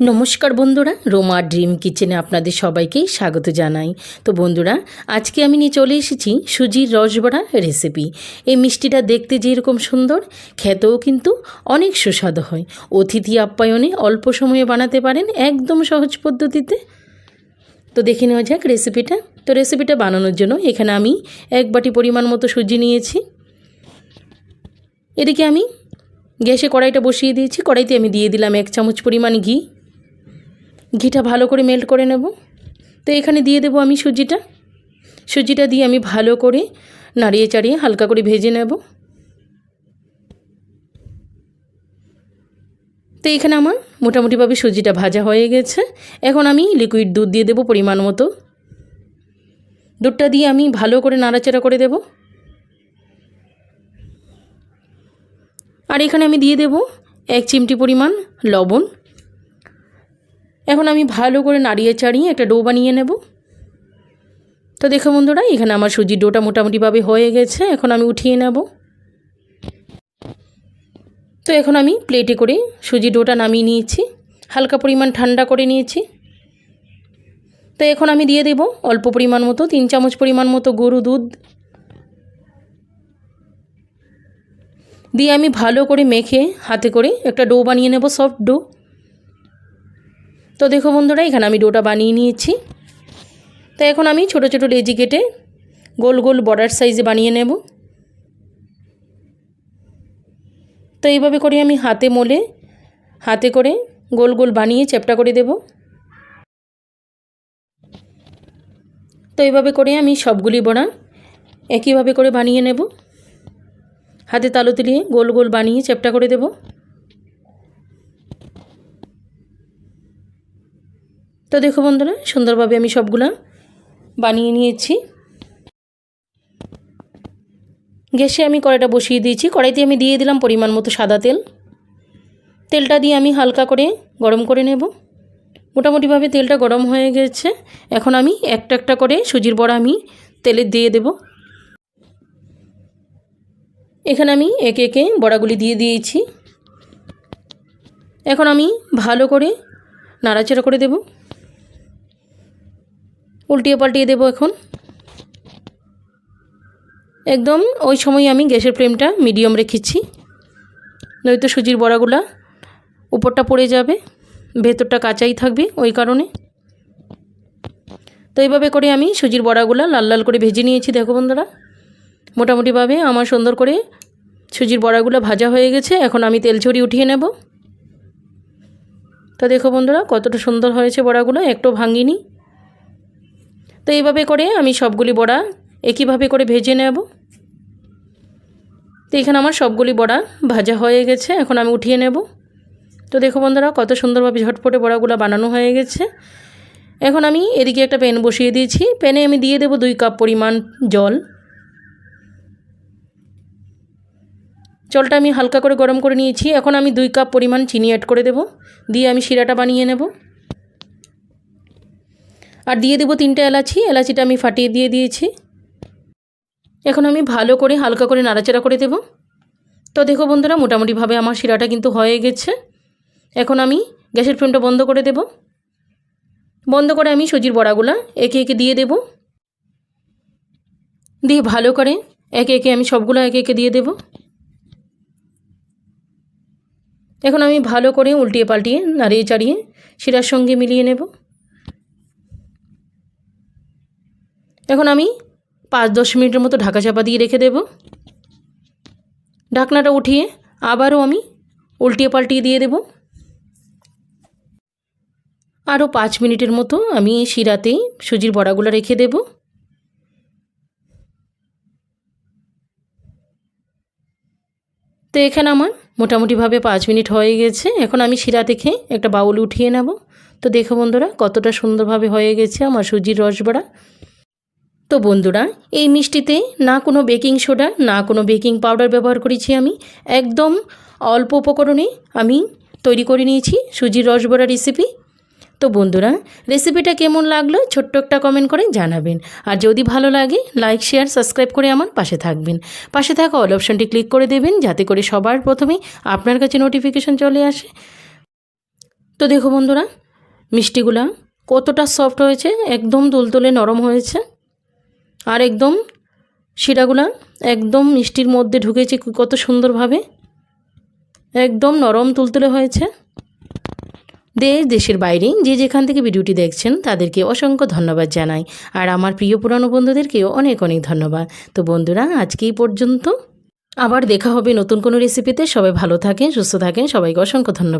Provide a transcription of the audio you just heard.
নমস্কার বন্ধুরা, রোমা ড্রিম কিচেনে আপনাদের সবাইকেই স্বাগত জানাই। তো বন্ধুরা, আজকে আমি নিয়ে চলে এসেছি সুজির রসবড়া রেসিপি। এই মিষ্টিটা দেখতে যেরকম সুন্দর, খেতেও কিন্তু অনেক সুস্বাদু হয়। অতিথি আপ্যায়নে অল্প সময়ে বানাতে পারেন একদম সহজ পদ্ধতিতে। তো দেখে নেওয়া যাক রেসিপিটা। তো রেসিপিটা বানানোর জন্য এখানে আমি এক বাটি পরিমাণ মতো সুজি নিয়েছি। এদিকে আমি গ্যাসে কড়াইটা বসিয়ে দিয়েছি। কড়াইতে আমি দিয়ে দিলাম এক চামচ পরিমাণ ঘি। ঘিটা ভালো করে মেল্ট করে নেব। তো এখানে দিয়ে দেবো আমি সুজিটা। সুজিটা দিয়ে আমি ভালো করে নাড়িয়ে চাড়িয়ে হালকা করে ভেজে নেব। তো এখানে আমার মোটামুটিভাবে সুজিটা ভাজা হয়ে গেছে। এখন আমি লিকুইড দুধ দিয়ে দেবো পরিমাণ মতো। দুধটা দিয়ে আমি ভালো করে নাড়াচাড়া করে দেব। আর এখানে আমি দিয়ে দেব এক চিমটি পরিমাণ লবণ। এখন আমি ভালো করে নাড়িয়ে চাড়িয়ে একটা ডো বানিয়ে নেব। তো দেখো বন্ধুরা, এখানে আমার সুজির ডোটা মোটামুটিভাবে হয়ে গেছে, এখন আমি উঠিয়ে নেব। তো এখন আমি প্লেটে করে সুজির ডোটা নামিয়ে নিয়েছি, হালকা পরিমাণ ঠান্ডা করে নিয়েছি। তো এখন আমি দিয়ে দেব অল্প পরিমাণ মতো, তিন চামচ পরিমাণ মতো গরু দুধ। দিয়ে আমি ভালো করে মেখে হাতে করে একটা ডো বানিয়ে নেব, সফট ডো। তো দেখো বন্ধুরা, এখানে আমি ডোটা বানিয়ে নিয়েছি। তো এখন আমি ছোট ছোট লেজি কেটে গোল গোল বর্ডার সাইজে বানিয়ে নেব। তো এইভাবে করে আমি হাতে মোলে, হাতে করে গোল গোল বানিয়ে চ্যাপটা করে দেব। তো এইভাবে করে আমি সবগুলি বড়া একইভাবে করে বানিয়ে নেব। হাতে তালু তুলিয়ে গোল গোল বানিয়ে চ্যাপটা করে দেবো। তো দেখো বন্ধুরা, সুন্দরভাবে আমি সবগুলা বানিয়ে নিয়েছি। গ্যাসে আমি কড়াইটা বসিয়ে দিয়েছি। কড়াইতে আমি দিয়ে দিলাম পরিমাণ মতো সাদা তেল। তেলটা দিয়ে আমি হালকা করে গরম করে নেব। মোটামুটিভাবে তেলটা গরম হয়ে গেছে। এখন আমি একটা একটা করে সুজির বড়া আমি তেলে দিয়ে দেব। এখানে আমি একে একে বড়াগুলি দিয়ে দিয়েছি। এখন আমি ভালো করে নাড়াচাড়া করে দেবো। উল্টিয়ে পাল্টিয়ে দেবো এখন। একদম ওই সময় আমি গ্যাসের ফ্লেমটা মিডিয়াম রেখেছি। নয়তো সুজির বড়াগুলা উপরটা পড়ে যাবে, ভেতরটা কাঁচাই থাকবে ওই কারণে। তো এইভাবে করে আমি সুজির বড়াগুলা লাল লাল করে ভেজে নিয়েছি, দেখো বন্ধুরা। মোটামুটিভাবে আমার সুন্দর করে সুজির বড়াগুলো ভাজা হয়ে গেছে, এখন আমি তেল ছড়ি উঠিয়ে নেব। তো দেখো বন্ধুরা, কতটা সুন্দর হয়েছে বড়াগুলো একটু ভাঙিনি। তো এইভাবে করে আমি সবগুলি বড়া একইভাবে করে ভেজে নেব। তো এখানে আমার সবগুলি বড়া ভাজা হয়ে গেছে, এখন আমি উঠিয়ে নেব। তো দেখো বন্ধুরা, কত সুন্দরভাবে ঝটপটে বড়াগুলো বানানো হয়ে গেছে। এখন আমি এদিকে একটা প্যান বসিয়ে দিয়েছি। প্যানে আমি দিয়ে দেব দুই কাপ পরিমাণ জল। জলটা আমি হালকা করে গরম করে নিয়েছি। এখন আমি দুই কাপ পরিমাণ চিনি অ্যাড করে দেব। দিয়ে আমি শিরাটা বানিয়ে নেব। আর দিয়ে দেবো তিনটে এলাচি, এলাচিটা আমি ফাটিয়ে দিয়ে দিয়েছি। এখন আমি ভালো করে হালকা করে নাড়াচাড়া করে দেব। তো দেখো বন্ধুরা, মোটামুটিভাবে আমার শিরাটা কিন্তু হয়ে গেছে। এখন আমি গ্যাসের ফ্লেমটা বন্ধ করে দেব। বন্ধ করে আমি সুজির বড়াগুলা একে একে দিয়ে দেব। দিয়ে ভালো করে একে একে আমি সবগুলো একে একে দিয়ে দেব। এখন আমি ভালো করে উল্টিয়ে পাল্টিয়ে নাড়িয়ে চাড়িয়ে শিরার সঙ্গে মিলিয়ে নেব। এখন আমি পাঁচ দশ মিনিটের মতো ঢাকা চাপা দিয়ে রেখে দেব। ঢাকনাটা উঠিয়ে আবারও আমি উল্টিয়ে পাল্টিয়ে দিয়ে দেব। আরও পাঁচ মিনিটের মতো আমি শিরাতেই সুজির বড়াগুলো রেখে দেব। তো এখানে আমার মোটামুটিভাবে পাঁচ মিনিট হয়ে গেছে। এখন আমি শিরা দেখে একটা বাউল উঠিয়ে নেব। তো দেখো বন্ধুরা, কতটা সুন্দরভাবে হয়ে গেছে আমার সুজির রসবড়া। তো বন্ধুরা, এই মিষ্টিতে না কোনো বেকিং সোডা, না কোনো বেকিং পাউডার ব্যবহার করেছি আমি। একদম অল্প উপকরণে আমি তৈরি করে নিয়েছি সুজির রসবড়া রেসিপি তো বন্ধুরা রেসিপিটা কেমন লাগল ছোট্ট একটা কমেন্ট করে জানাবেন। আর যদি ভালো লাগে লাইক শেয়ার সাবস্ক্রাইব করে আমার পাশে থাকবেন। পাশে থাকা অল অপশানটি ক্লিক করে দেবেন, যাতে করে সবার প্রথমে আপনার কাছে নোটিফিকেশন চলে আসে। তো দেখো বন্ধুরা, মিষ্টিগুলা কতটা সফট হয়েছে, একদম তুলতুলে নরম হয়েছে। আর একদম শিরাগুলা একদম মিষ্টির মধ্যে ঢুকেছে কত সুন্দরভাবে। একদম নরম তুলতুলে হয়েছে। দেশ দেশের বাইরে যে যেখান থেকে ভিডিওটি দেখছেন তাদেরকে অসংখ্য ধন্যবাদ জানাই। আর আমার প্রিয় পুরানো বন্ধুদেরকেও অনেক অনেক ধন্যবাদ। তো বন্ধুরা, আজকে এই পর্যন্ত। আবার দেখা হবে নতুন কোনো রেসিপিতে সবাই ভালো থাকেন, সুস্থ থাকেন। সবাইকে অসংখ্য ধন্যবাদ।